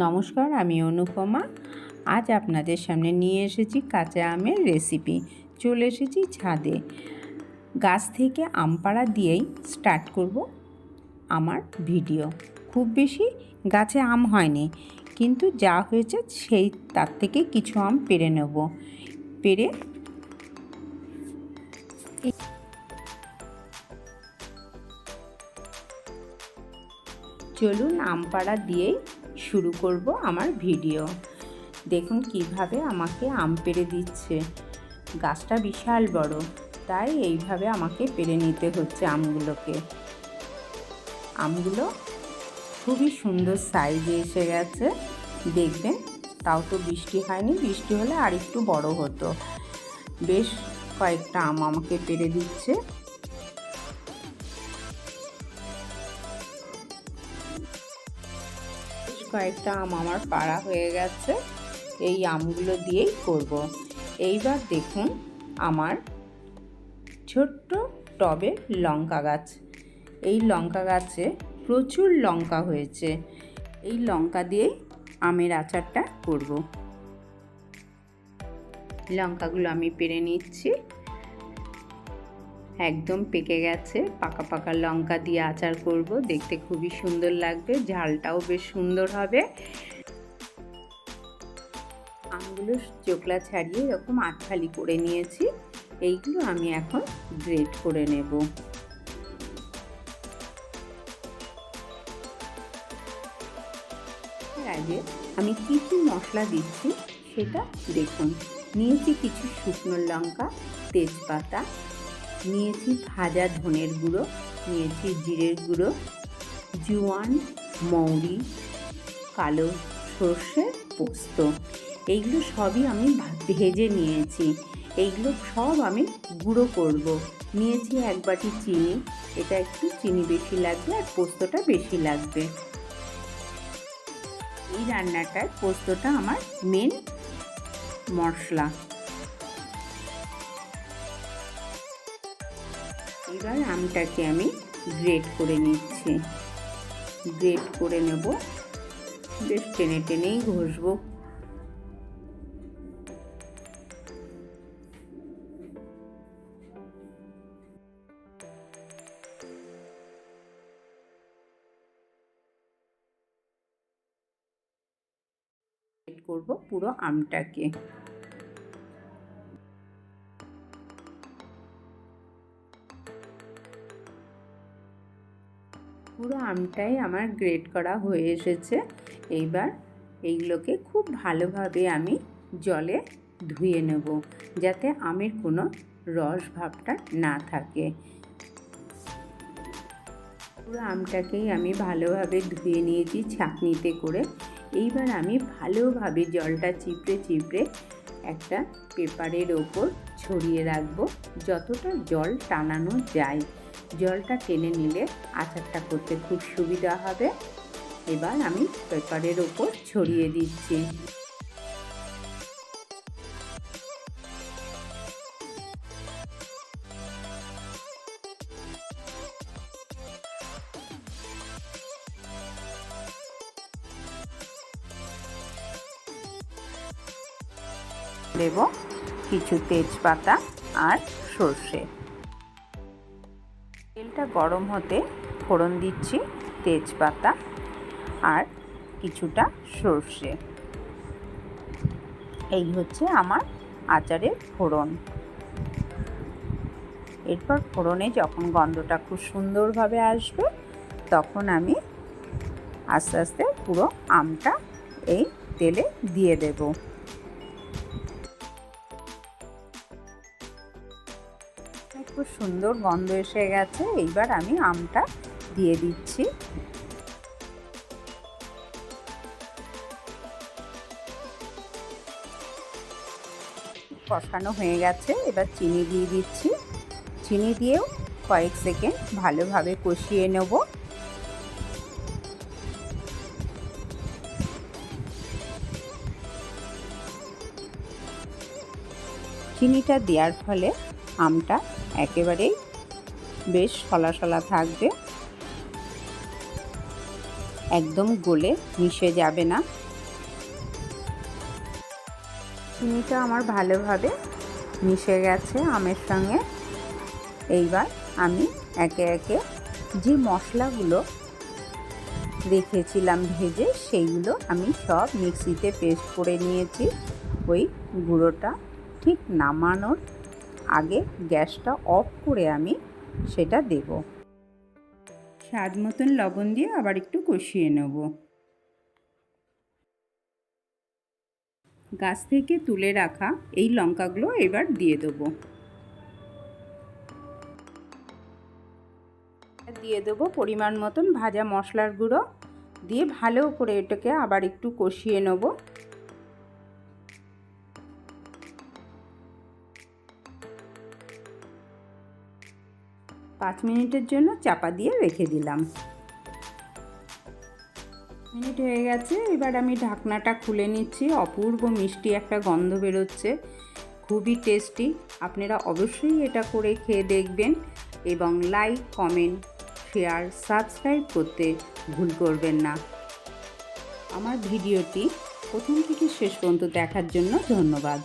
নমস্কার, আমি অনুপমা। আজ আপনাদের সামনে নিয়ে এসেছি কাঁচা আমের রেসিপি চলে এসেছি ছাদে। গাছ থেকে আম পাড়া দিয়েই স্টার্ট করব আমার ভিডিও খুব বেশি গাছে আম হয়নি, কিন্তু যা হয়েছে সেই তার থেকে কিছু আম পেরে নেব। পেরে চলুন আম পাড়া দিয়েই শুরু করব আমার ভিডিও। দেখুন কীভাবে আমাকে আম পেড়ে দিচ্ছে। গাছটা বিশাল বড়, তাই এইভাবে আমাকে পেরে নিতে হচ্ছে আমগুলোকে। আমগুলো খুবই সুন্দর সাইজে এসে গেছে। দেখবেন, তাও তো বৃষ্টি হয়নি। বৃষ্টি হলে আর একটু বড় হতো। বেশ কয়েকটা আম আমাকে পেরে দিচ্ছে। কয়েকটা আম আমার পাড়া হয়ে গেছে, এই আমগুলো দিয়েই করব। এইবার দেখুন আমার ছোট্ট টবে লঙ্কা গাছ। এই লঙ্কা গাছে প্রচুর লঙ্কা হয়েছে। এই লঙ্কা দিয়েই আমের আচারটা করব। লঙ্কাগুলো আমি পেরে নিচ্ছি। একদম পেকে গেছে। পাকা পাকা লঙ্কা দিয়ে আচার করব। দেখতে খুবই সুন্দর লাগবে। ঝালটাও বেশ সুন্দর হবে। আমগুলো চোকলা ছাড়িয়ে এরকম আটখালি করে নিয়েছি। এইগুলো আমি এখন গ্রেট করে নেব। আগে আমি কী কী মশলা দিচ্ছি সেটা দেখুন। নিয়েছি কিছু শুকনো লঙ্কা, তেজপাতা নিয়েছি, ভাজা ধনের গুঁড়ো, নিয়েছি জিরের গুঁড়ো, জোয়ান, মৌরি, কালো সর্ষে, পোস্ত। এইগুলো সবই আমি ভেজে নিয়েছি। এইগুলো সব আমি গুঁড়ো করব। নিয়েছি এক বাটি চিনি, এটা একটু চিনি বেশি লাগবে আর পোস্তটা বেশি লাগবে। এই রান্নাটায় পোস্তটা আমার মেন মশলা। এবার আমটাকে আমি গ্রেট করে নিচ্ছি। গ্রেট করে নেব। বেশ টেনে টেনেই ঘষবো। করব পুরো আমটাকে। পুরো আমটাই আমার গ্রেট করা হয়ে এসেছে। এইবার এইগুলোকে খুব ভালোভাবে আমি জলে ধুয়ে নেব, যাতে আমের কোনো রস ভাবটা না থাকে। পুরো আমটাকেই আমি ভালোভাবে ধুয়ে নিয়েছি ছাঁকনিতে করে। এইবার আমি ভালোভাবে জলটা চিপড়ে চিপড়ে একটা পেপারের ওপর ছড়িয়ে রাখব, যতটা জল টানানো যায়। জলটা টেনে নিলে আচারটা করতে খুব সুবিধা হবে। এবার আমি পেপারের ওপর ছড়িয়ে দিচ্ছি। দেব কিছু তেজপাতা আর সর্ষে। তেলটা গরম হতে ফোড়ন দিচ্ছি, তেজপাতা আর কিছুটা সর্ষে। এই হচ্ছে আমার আচারের ফোড়ন। এরপর ফোড়নে যখন গন্ধটা খুব সুন্দরভাবে আসবে, তখন আমি আস্তে আস্তে পুরো আমটা এই তেলে দিয়ে দেবো। খুব সুন্দর গন্ধ এসে গেছে, এইবার আমি আমটা দিয়ে দিচ্ছি। কষানো হয়ে গেছে, এবার চিনি দিয়ে দিচ্ছি। চিনি দিয়েও কয়েক সেকেন্ড ভালোভাবে কষিয়ে নেব। চিনিটা দেওয়ার ফলে আমটা একেবারেই বেশ সলা সলা থাকবে। একদম গলে মিশে যাবে না। চিনিটা আমার ভালোভাবে মিশে গেছে আমের সঙ্গে। এইবার আমি একে একে যে মশলাগুলো রেখেছিলাম ভেজে, সেইগুলো আমি সব মিক্সিতে পেস্ট করে নিয়েছি। ওই গুঁড়োটা ঠিক নামানোর আগে গ্যাসটা অফ করে আমি সেটা দেব। স্বাদ মতন লবণ দিয়ে আবার একটু কষিয়ে নেব। গাছ থেকে তুলে রাখা এই লঙ্কাগুলো এবার দিয়ে দেবো। দিয়ে দেবো পরিমাণ মতন ভাজা মশলার গুঁড়ো। দিয়ে ভালো করে এটাকে আবার একটু কষিয়ে নেব। পাঁচ মিনিটের জন্য চাপা দিয়ে রেখে দিলাম। মিনিট হয়ে গেছে, এবার আমি ঢাকনাটা খুলে নিচ্ছি। অপূর্ব মিষ্টি একটা গন্ধ বেরোচ্ছে, খুবই টেস্টি। আপনারা অবশ্যই এটা করে খেয়ে দেখবেন এবং লাইক, কমেন্ট, শেয়ার, সাবস্ক্রাইব করতে ভুল করবেন না। আমার ভিডিওটি প্রথম থেকে শেষ পর্যন্ত দেখার জন্য ধন্যবাদ।